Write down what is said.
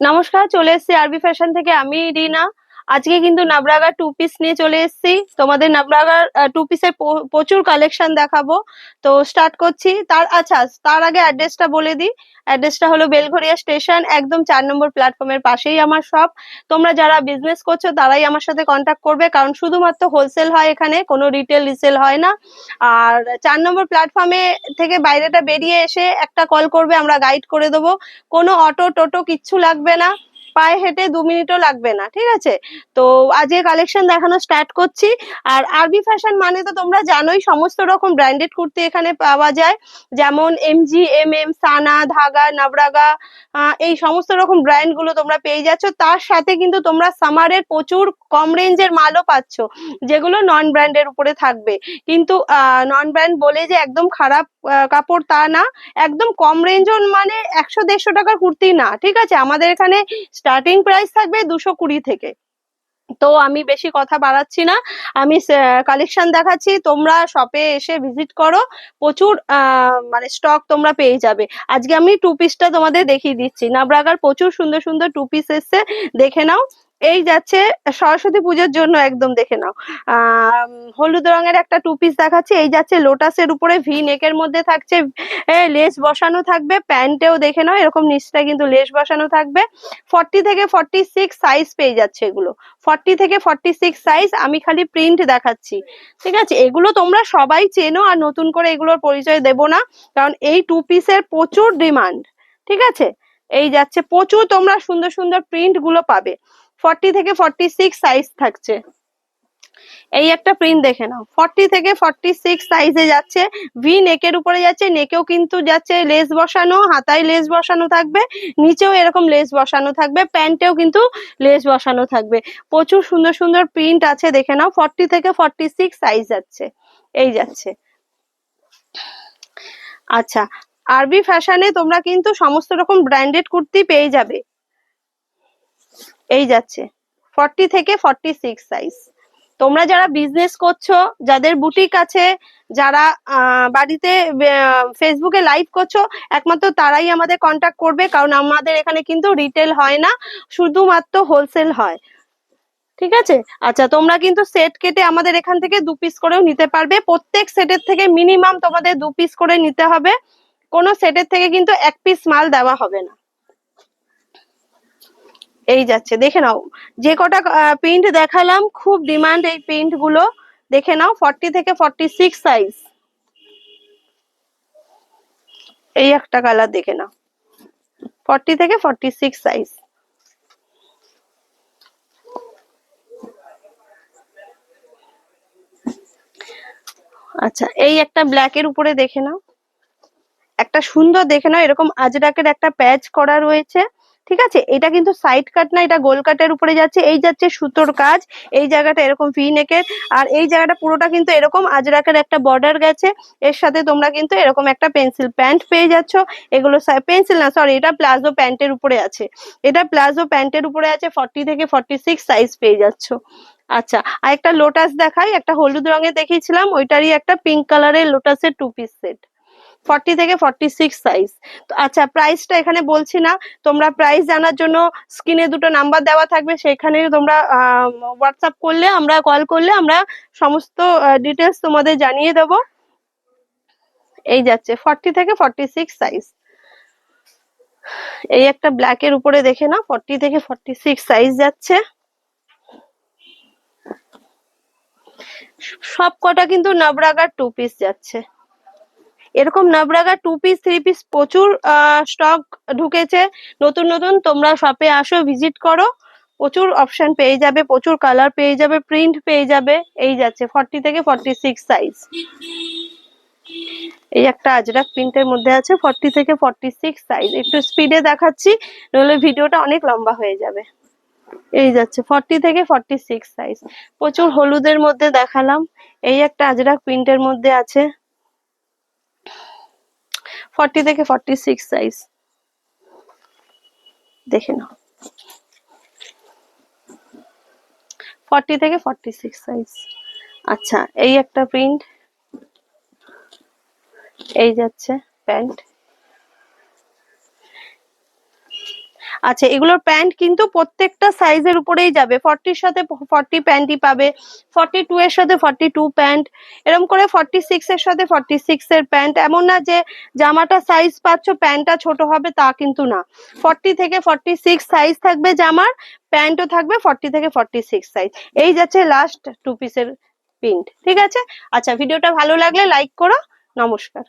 নমস্কার চলে এসেছি আরবি ফ্যাশন থেকে। আমি রিনা। আজকে কিন্তু নাবরাগার টু পিস নিয়ে চলে এসেছি। তোমাদের নাবরাগার টু পিসের প্রচুর কালেকশন দেখাবো। তো স্টার্ট করছি। তার আচ্ছা তার আগে অ্যাড্রেসটা বলে দিই। অ্যাড্রেসটা হলো বেলঘরিয়া স্টেশন একদম চার নম্বর প্ল্যাটফর্মের পাশেই আমার শপ তোমরা যারা বিজনেস করছ, তারাই আমার সাথে কন্ট্যাক্ট করবে। কারণ শুধুমাত্র হোলসেল হয় এখানে, কোনো রিটেল রিসেল হয় না। আর চার নম্বর প্ল্যাটফর্মে থেকে বাইরেটা বেরিয়ে এসে একটা কল করবে, আমরা গাইড করে দেবো। কোনো অটো টোটো কিচ্ছু লাগবে না। পায়ে হেঁটে দু মিনিটও লাগবে না, ঠিক আছে? তো আজকে কালেকশন দেখানো স্টার্ট করছি। আর আরবি ফ্যাশন মানে তো তোমরা জানোই, সমস্ত রকম ব্র্যান্ডেড কুর্তি এখানে পাওয়া যায়। যেমন এমজি এম এম সানা ধাগা নাবরাগা এই সমস্ত রকম ব্র্যান্ডগুলো তোমরা পেয়ে যাচ্ছ। তার সাথে কিন্তু তোমরা সামারের প্রচুর কম রেঞ্জের মালও পাচ্ছ, যেগুলো নন ব্র্যান্ডের উপরে থাকবে। কিন্তু নন ব্র্যান্ড বলে যে একদম খারাপ কাপড় তা না। একদম কম রেঞ্জ মানে একশো দেড়শো টাকার কুর্তি না, ঠিক আছে? আমাদের এখানে স্টার্টিং প্রাইস থাকবে দুশো কুড়ি থেকে। তো আমি বেশি কথা বাড়াচ্ছি না। আমি কালেকশন দেখাচ্ছি। তোমরা শপে এসে ভিজিট করো। প্রচুর মানে স্টক তোমরা পেয়ে যাবে। আজকে আমি টু পিসটা তোমাদের দেখিয়ে দিচ্ছি। নাবরাগার প্রচুর সুন্দর সুন্দর টু পিস এসছে। দেখে নাও। এই যাচ্ছে, সরস্বতী পুজোর জন্য একদম দেখে নাও। আহ হলুদ রঙের একটা টু পিস দেখাচ্ছে, এই যাচ্ছে লোটাসের উপরে ভি নেকের মধ্যে থাকছে লেস বসানো থাকবে, প্যান্টেও দেখে নাও, এরকম নিচটা কিন্তু লেস বসানো থাকবে। ফর্টি থেকে ফর্টি সিক্স সাইজ পেয়ে যাচ্ছে এগুলো। ফর্টি থেকে ফর্টি সিক্স সাইজ আমি খালি প্রিন্ট দেখাচ্ছি। ঠিক আছে? এগুলো তোমরা সবাই চেনো, আর নতুন করে এগুলোর পরিচয় দেব না, কারণ এই টু পিসের প্রচুর ডিমান্ড ঠিক আছে? এই যাচ্ছে, প্রচুর তোমরা সুন্দর সুন্দর প্রিন্টগুলো পাবে। ফর্টি থেকে ফর্টি সিক্স সাইজ থাকছে। এই একটা প্রিন্ট দেখে নাও। ফর্টি থেকে ফর্টি সিক্স সাইজে যাচ্ছে। ভি নেকের উপরে যাচ্ছে। নেকেও কিন্তু যাচ্ছে লেস বসানো, হাতায় লেস বসানো থাকবে। নিচেও এরকম লেস বসানো থাকবে। প্যান্টেও কিন্তু লেস বসানো থাকবে। প্রচুর সুন্দর সুন্দর প্রিন্ট আছে, দেখে নাও। ফর্টি থেকে ফর্টি সিক্স সাইজ যাচ্ছে। এই যাচ্ছে। আচ্ছা আরবি ফ্যাশনে তোমরা কিন্তু সমস্ত রকম ব্র্যান্ডেড কুর্তি পেয়ে যাবে। এই যাচ্ছে। ফর্টি থেকে ফর্টি সিক্স সাইজ তোমরা যারা বিজনেস করছ, যাদের বুটিক আছে, যারা বাড়িতে ফেসবুকে লাইভ করছ, একমাত্র তারাই আমাদের কন্ট্যাক্ট করবে, কারণ আমাদের এখানে কিন্তু রিটেল হয় না, শুধুমাত্র হোলসেল হয়। ঠিক আছে? আচ্ছা তোমরা কিন্তু সেট কেটে আমাদের এখান থেকে দু পিস করেও নিতে পারবে। প্রত্যেক সেটের থেকে মিনিমাম তোমাদের দু পিস করে নিতে হবে। কোনো সেটের থেকে কিন্তু এক পিস মাল দেওয়া হবে না। এই যাচ্ছে, দেখে নাও। যে কটা প্রিন্ট দেখালাম, খুব ডিমান্ড এই প্রিন্টগুলো। দেখে নাও ফর্টি থেকে ফর্টি সিক্স সাইজ এই একটা কালার দেখে নাও। ফর্টি থেকে ফর্টি সিক্স সাইজ আচ্ছা এই একটা ব্ল্যাক এর উপরে দেখে নাও। একটা সুন্দর দেখে নাও, এরকম আজরাকের একটা প্যাচ করা রয়েছে। ঠিক আছে? এটা কিন্তু সাইড কাট না, এটা গোল কাটের উপরে যাচ্ছে, এই যাচ্ছে সুতোর কাজ, এই জায়গাটা এরকম ভি নেকের আর এই জায়গাটা পুরোটা কিন্তু এরকম আজরাকের একটা বর্ডার গেছে, এর সাথে তোমরা কিন্তু এরকম একটা পেন্সিল প্যান্ট পেয়ে যাচ্ছ, এগুলো পেন্সিল না সরি এটা প্লাজো প্যান্টের উপরে আছে, এটা প্লাজো প্যান্টের উপরে আছে ফর্টি থেকে ফর্টি সিক্স সাইজ পেয়ে যাচ্ছ। আচ্ছা আর একটা লোটাস দেখাই, একটা হলুদ রঙের দেখিয়েছিলাম, ওইটারই একটা পিঙ্ক কালারের লোটাসের টু পিস সেট ফর্টি থেকে ফর্টি সিক্স সাইজ তো আচ্ছা প্রাইসটা এখানে বলছি না। তোমরা প্রাইস জানার জন্য স্ক্রিনে দুটো নাম্বার দেওয়া থাকবে, সেখানে তোমরা হোয়াটসঅ্যাপ করলে, আমরা কল করলে আমরা সমস্ত ডিটেলস তোমাদের জানিয়ে দেব। এই যাচ্ছে ফর্টি থেকে ফর্টি সিক্স সাইজ এই একটা ব্ল্যাক এর উপরে দেখে না ফর্টি থেকে ফর্টি সিক্স সাইজ যাচ্ছে। সব কটা কিন্তু নবরাগার টু পিস যাচ্ছে। এরকম নবরাগা টু পিস থ্রি পিস প্রচুর স্টক ঢুকেছে। নতুন নতুন তোমরা শপে আসো ভিজিট করো। প্রচুর অপশন পেয়ে যাবে, প্রচুর কালার পেয়ে যাবে প্রিন্ট পেয়ে যাবে। এই যাচ্ছে ফর্টি থেকে ফর্টি সিক্স সাইজ এই একটা আজরাক প্রিন্টের মধ্যে আছে ফর্টি থেকে ফর্টি সিক্স সাইজ একটু স্পিডে দেখাচ্ছি, নইলে ভিডিওটা অনেক লম্বা হয়ে যাবে। এই যাচ্ছে ফর্টি থেকে ফর্টি সিক্স সাইজ প্রচুর হলুদের মধ্যে দেখালাম। এই একটা আজরাক প্রিন্টের মধ্যে আছে। ফর্টি থেকে ফর্টি সিক্স সাইজ। দেখে নাও। ফর্টি থেকে ফর্টি সিক্স সাইজ। আচ্ছা এই একটা প্রিন্ট। এই যাচ্ছে প্যান্ট। আচ্ছা এগুলোর প্যান্ট কিন্তু প্রত্যেকটা সাইজের উপরেই যাবে। ফর্টির সাথে ফর্টি প্যান্টই পাবে, ফর্টি টু এর সাথে ফর্টি টু প্যান্ট এরকম করে ফর্টি সিক্স এর সাথে ফর্টি সিক্স এর প্যান্ট। এমন না যে জামাটা সাইজ পাচ্ছ, প্যান্টটা ছোট হবে তা কিন্তু না। ফর্টি থেকে ফর্টি সিক্স সাইজ থাকবে জামার, প্যান্টও থাকবে ফর্টি থেকে ফর্টি সিক্স সাইজ। এই যাচ্ছে লাস্ট টু পিসের প্রিন্ট ঠিক আছে? আচ্ছা ভিডিওটা ভালো লাগলে লাইক করো, নমস্কার।